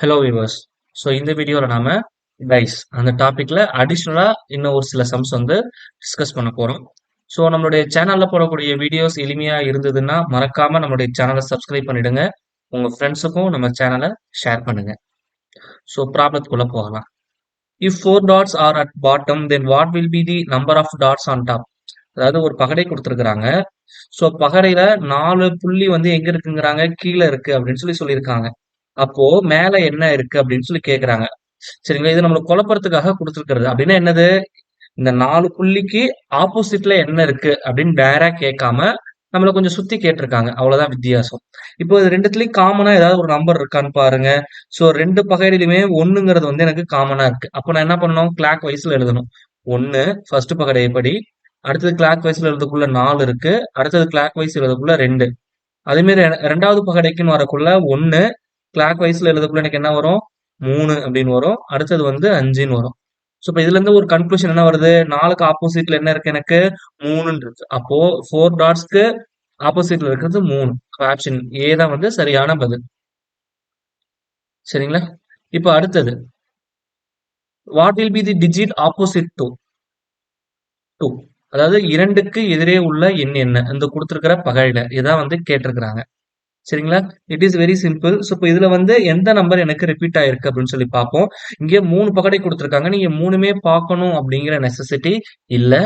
Hello viewers so இந்த வீடியோவில் நாம டைஸ் அந்த டாப்பிக்கில் அடிஷ்னலாக இன்னும் ஒரு சில சம்ஸ் வந்து டிஸ்கஸ் பண்ண போகிறோம் ஸோ நம்மளுடைய சேனலில் போடக்கூடிய வீடியோஸ் எளிமையாக இருந்ததுன்னா மறக்காமல் நம்மளுடைய சேனலை சப்ஸ்கிரைப் பண்ணிடுங்க. உங்கள் ஃப்ரெண்ட்ஸுக்கும் நம்ம சேனலை ஷேர் பண்ணுங்கள் ஸோ ப்ராப்ளத்துக்குள்ளே போகலாம். If four dots are at bottom then what will be the number of dots on top அதாவது ஒரு பகடை கொடுத்துருக்குறாங்க. ஸோ பகடையில் நாலு புள்ளி வந்து எங்கே இருக்குங்கிறாங்க? கீழே இருக்குது அப்படின்னு சொல்லி சொல்லியிருக்காங்க. அப்போ மேல என்ன இருக்கு அப்படின்னு சொல்லி கேக்குறாங்க. சரிங்களா? இது நம்மளுக்கு குழப்பறதுக்காக கொடுத்துருக்கிறது. அப்படின்னா என்னது? இந்த நாலு புள்ளிக்கு ஆப்போசிட்ல என்ன இருக்கு அப்படின்னு டேரா கேட்காம நம்மள கொஞ்சம் சுத்தி கேட்டிருக்காங்க. அவ்வளவுதான் வித்தியாசம். இப்போ இது ரெண்டுத்துலயும் காமனா ஏதாவது ஒரு நம்பர் இருக்கான்னு பாருங்க. சோ ரெண்டு பகடையிலுமே ஒண்ணுங்கிறது வந்து எனக்கு காமனா இருக்கு. அப்போ நான் என்ன பண்ணணும்? கிளாக் வைஸ்ல எழுதணும். ஒன்னு ஃபர்ஸ்ட் பகடை எப்படி? அடுத்தது கிளாக் வைஸ்ல எழுதக்குள்ள நாலு இருக்கு. அடுத்தது கிளாக் வைஸ் எழுதக்குள்ள ரெண்டு. அதே மாதிரி ரெ- ரெண்டாவது பகடைக்குன்னு வரக்குள்ள ஒன்னு கிளாக் வைஸ்ல எழுதக்குள்ள எனக்கு என்ன வரும்? மூணு அப்படின்னு வரும். அடுத்தது வந்து அஞ்சுன்னு வரும். ஸோ இப்போ இதுல இருந்து ஒரு கன்க்ளூஷன் என்ன வருது? நாலுக்கு ஆப்போசிட்ல என்ன இருக்கு எனக்கு? மூணுன்னு இருக்கு. அப்போ ஃபோர் டாட்ஸ்க்கு ஆப்போசிட்ல இருக்கிறது மூணு. ஆப்ஷன் ஏ தான் வந்து சரியான பதில். சரிங்களா? இப்போ அடுத்தது. What will be the digit opposite to two அதாவது இரண்டுக்கு எதிரே உள்ள எண் என்ன? இந்த கொடுத்துருக்கிற பகையில. இதான் வந்து கேட்டிருக்கிறாங்க. சரிங்களா? It is very simple so இப்போ இதில் வந்து எந்த நம்பர் எனக்கு ரிப்பீட் ஆயிருக்கு அப்படின்னு சொல்லி பார்ப்போம். இங்கே மூணு பகடை கொடுத்துருக்காங்க. நீங்கள் மூணுமே பார்க்கணும் அப்படிங்கிற நெசசிட்டி இல்லை.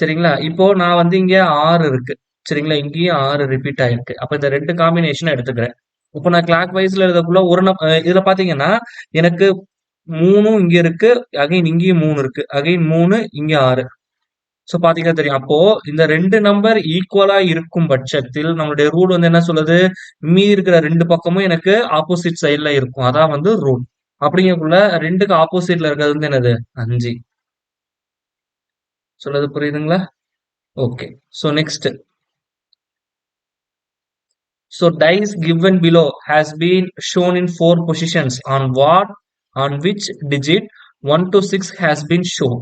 சரிங்களா? இப்போ நான் வந்து இங்கே ஆறு இருக்கு. சரிங்களா? இங்கேயும் ஆறு ரிப்பீட் ஆயிருக்கு. அப்போ இந்த ரெண்டு காம்பினேஷன் எடுத்துக்கிறேன். இப்போ நான் கிளாக் வைஸ்ல எழுதக்குள்ள ஒரு நம் இதில் இதுல பாத்தீங்கன்னா எனக்கு மூணும் இங்க இருக்கு. அகைன் இங்கேயும் மூணு இருக்கு. அகைன் மூணு இங்க ஆறு. ஸோ பாத்தீங்கன்னா தெரியும். அப்போ இந்த ரெண்டு நம்பர் ஈக்குவலா இருக்கும் பட்சத்தில் நம்மளுடைய ரூல் வந்து என்ன சொல்லுது? மீதி இருக்கிற ரெண்டு பக்கமும் எனக்கு ஆப்போசிட் சைடுல இருக்கும். அதான் வந்து ரூல் அப்படிங்கக்குள்ள ரெண்டுக்கு ஆப்போசிட்ல இருக்கிறது வந்து என்னது? அஞ்சு. சொல்லுது புரியுதுங்களா? Okay so next so dice given below has been shown in four positions on what on which digit one two six has been shown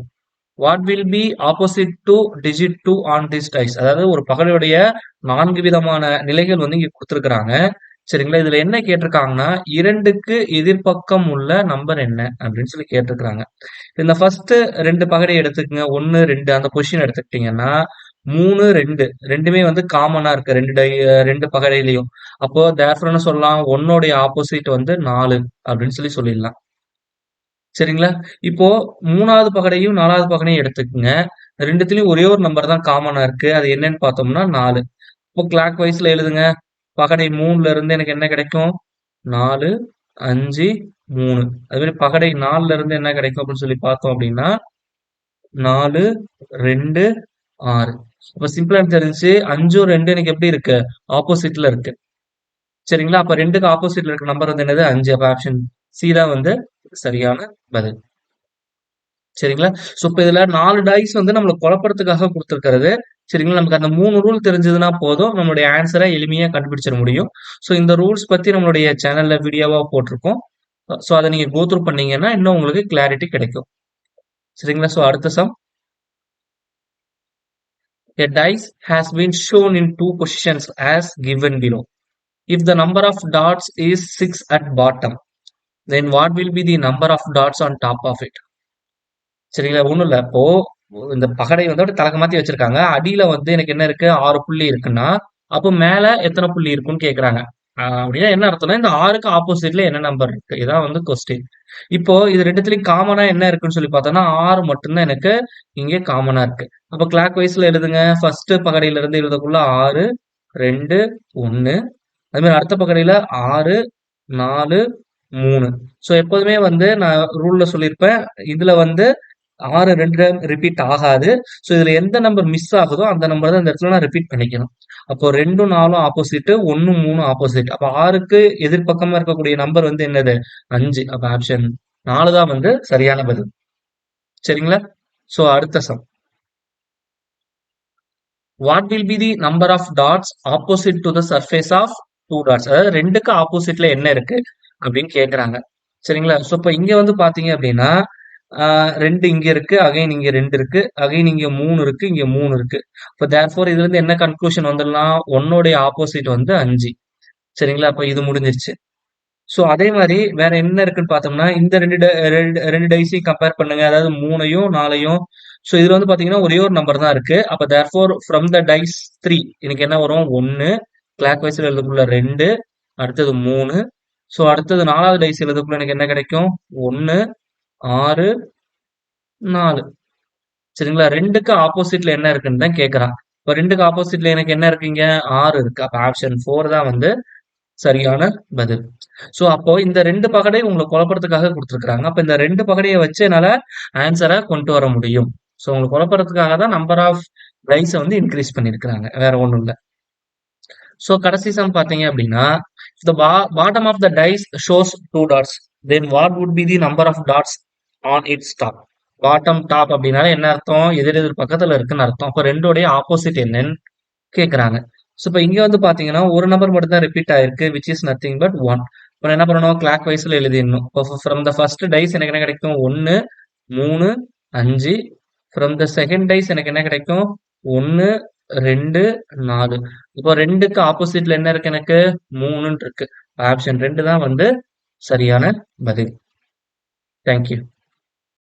what will be opposite to digit two on this dice அதாவது ஒரு பகலுடைய நான்கு விதமான நிலைகள் வந்து இங்கே கொடுத்துருக்குறாங்க. சரிங்களா? இதுல என்ன கேட்டிருக்காங்கன்னா இரண்டுக்கு எதிர்பக்கம் உள்ள நம்பர் என்ன? அப்படின்னு சொல்லி கேட்டிருக்கிறாங்க. இந்த ஃபர்ஸ்ட் ரெண்டு பகடை எடுத்துக்கங்க. ஒன்னு ரெண்டு அந்த பொசிஷன் எடுத்துக்கிட்டீங்கன்னா மூணு ரெண்டு. ரெண்டுமே வந்து காமனா இருக்கு. ரெண்டு டை ரெண்டு பகடையிலையும். அப்போ தேர்ஃபோர் சொல்லலாம்? ஒன்னோடைய ஆப்போசிட் வந்து நாலு அப்படின்னு சொல்லி சொல்லிடலாம். சரிங்களா? இப்போ மூணாவது பகடையும் நாலாவது பகடையும் எடுத்துக்கோங்க. ரெண்டுத்துலயும் ஒரே ஒரு நம்பர் தான் காமனா இருக்கு. அது என்னன்னு பார்த்தோம்னா நாலு. இப்போ கிளாக் வைஸ்ல எழுதுங்க. பகடை மூணுல இருந்து எனக்கு என்ன கிடைக்கும்? நாலு அஞ்சு மூணு. அது மாதிரி பகடை நாலுல இருந்து என்ன கிடைக்கும் அப்படின்னு சொல்லி பார்த்தோம் அப்படின்னா நாலு ரெண்டு ஆறு. இப்ப சிம்பிளா தெரிஞ்சு அஞ்சும் ரெண்டு எனக்கு எப்படி இருக்கு? ஆப்போசிட்ல இருக்கு. சரிங்களா? அப்ப ரெண்டுக்கு ஆப்போசிட்ல இருக்க நம்பர் வந்து என்னது? அஞ்சு. அப்ப ஆப்ஷன் சி தான் வந்து சரியான பதில். சரிங்களா? சோ இப்ப இதுல நாலு டைஸ் வந்து நம்மள குழப்பறதுக்காக கொடுத்துருக்கிறது. சரிங்களா? நமக்கு அந்த மூணு ரூல் தெரிஞ்சதுன்னா போதும். நம்மளுடைய ஆன்சரை எளிமையா கண்டுபிடிச்சிட முடியும். சோ இந்த ரூல்ஸ் பத்தி நம்மளுடைய சேனல்ல வீடியோவா போட்டிருக்கோம். சோ அதை நீங்க கோத்ரூ பண்ணீங்கன்னா இன்னும் உங்களுக்கு கிளாரிட்டி கிடைக்கும். சரிங்களா? சோ அடுத்த sum A dice has been shown in two positions as given below. If the number of dots is 6 at bottom, then what will be the number of dots on top of it? சரிங்களா? ஒன்றும் இல்லை. இப்போ இந்த பகடை வந்து அப்படி தலக்க மாற்றி வச்சிருக்காங்க. அடியில் வந்து எனக்கு என்ன இருக்கு? ஆறு புள்ளி இருக்குன்னா அப்போ மேலே எத்தனை புள்ளி இருக்குன்னு கேட்குறாங்க அப்படின்னா என்ன அர்த்தம்னா இந்த ஆறுக்கு ஆப்போசிட்ல என்ன நம்பர் இருக்கு? இதான் வந்து கொஸ்டின் இப்போ இது ரெண்டுத்துலயும் காமனா என்ன இருக்குன்னு சொல்லி பார்த்தோம்னா ஆறு மட்டும்தான் எனக்கு இங்கே காமனா இருக்கு. அப்ப கிளாக் வைஸ்ல எழுதுங்க. ஃபர்ஸ்ட் பகடையில இருந்து எழுதக்குள்ள ஆறு ரெண்டு ஒன்னு அது மாதிரி அடுத்த பகடையில ஆறு நாலு மூணு. ஸோ எப்போதுமே வந்து நான் ரூல்ல சொல்லியிருப்பேன் இதுல வந்து ஆறு ரெண்டு ரிப்பீட் ஆகாது. ஸோ இதுல எந்த நம்பர் மிஸ் ஆகுதோ அந்த நம்பர் தான் இந்த இடத்துல நான் ரிப்பீட் பண்ணிக்கணும். அப்போ ரெண்டும் நாலும் ஆப்போசிட் ஒன்னு மூணு ஆப்போசிட் அப்போ ஆறுக்கு எதிர்பக்கமா இருக்கக்கூடிய நம்பர் வந்து என்னது? அஞ்சு. அப்ப ஆப்ஷன் நாலு தான் வந்து சரியான பதில். சரிங்களா? ஸோ அடுத்த sum what will be the number of dots opposite to the surface of two dots அதாவது ரெண்டுக்கு ஆப்போசிட்ல என்ன இருக்கு அப்படின்னு கேட்குறாங்க சரிங்களா? ஸோ இப்போ இங்க வந்து பாத்தீங்க அப்படின்னா ரெண்டு இங்க இருக்கு அகைன் இங்க ரெண்டு இருக்கு அகைன் இங்க மூணு இருக்கு இங்க மூணு இருக்கு. இப்போ தேர்ஃபோர் இதுல இருந்து என்ன கன்க்ளூஷன் வந்துடலாம்? ஒன்னோடைய ஆப்போசிட் வந்து அஞ்சு. சரிங்களா? அப்போ இது முடிஞ்சிருச்சு. ஸோ அதே மாதிரி வேற என்ன இருக்குன்னு பார்த்தோம்னா, இந்த ரெண்டு ரெண்டு டைஸையும் கம்பேர் பண்ணுங்க. அதாவது 3யும் 4யும். ஸோ இதுல வந்து பார்த்தீங்கன்னா, ஒரே ஒரு நம்பர் தான் இருக்கு. There therefore from the dice three எனக்கு என்ன வரும்? ஒன்று கிளாக் வைஸில் எழுதக்குள்ள ரெண்டு அடுத்தது மூணு ஸோ அடுத்தது நாலாவது டைஸ் எழுதக்குள்ள எனக்கு என்ன கிடைக்கும்? 1 6 4 சரிங்களா? ரெண்டுக்கு ஆப்போசிட்ல என்ன இருக்குன்னு தான் கேட்குறான் இப்போ ரெண்டுக்கு ஆப்போசிட்ல எனக்கு என்ன இருக்குங்க? ஆறு இருக்கு. அப்போ ஆப்ஷன் ஃபோர் தான் வந்து சரியான பதில். ஸோ அப்போ இந்த ரெண்டு பகடை உங்களை குழப்பறதுக்காக கொடுத்துருக்குறாங்க அப்போ இந்த ரெண்டு பகடையை வச்சு என்னால் ஆன்சரை கொண்டு வர முடியும். ஸோ உங்களை குழப்பறதுக்காக தான் நம்பர் ஆஃப் ப்ரைஸை வந்து இன்க்ரீஸ் பண்ணியிருக்கிறாங்க. வேற ஒன்றும் இல்லை ஸோ கடைசி சம் பார்த்தீங்க அப்படின்னா, the ba bottom of the dice shows 2 dots. Then what be the number of dots on its top bottom, top அப்படின்னால என்ன அர்த்தம்? எதிர் எதிர் பக்கத்தில் இருக்குன்னு அர்த்தம். இப்போ ரெண்டோடைய ஆப்போசிட் என்னன்னு கேட்குறாங்க ஸோ இப்போ இங்கே வந்து பார்த்தீங்கன்னா, ஒரு நம்பர் மட்டும் தான் ரிப்பீட் ஆயிருக்கு. Which is nothing but one இப்போ என்ன பண்ணணும்? கிளாக் வைஸில் எழுதிடணும். இப்போ ஃப்ரம் த ஃபர்ஸ்ட் டைஸ் எனக்கு என்ன கிடைக்கும்? 1 3 5 ஃப்ரம் த செகண்ட் டைஸ் எனக்கு என்ன கிடைக்கும்? ஒன்று 2 4 இப்போ ரெண்டுக்கு ஆப்போசிட்ல என்ன இருக்கு எனக்கு? மூணுன்னு இருக்கு. ஆப்ஷன் ரெண்டு தான் வந்து சரியான பதில். Thank you.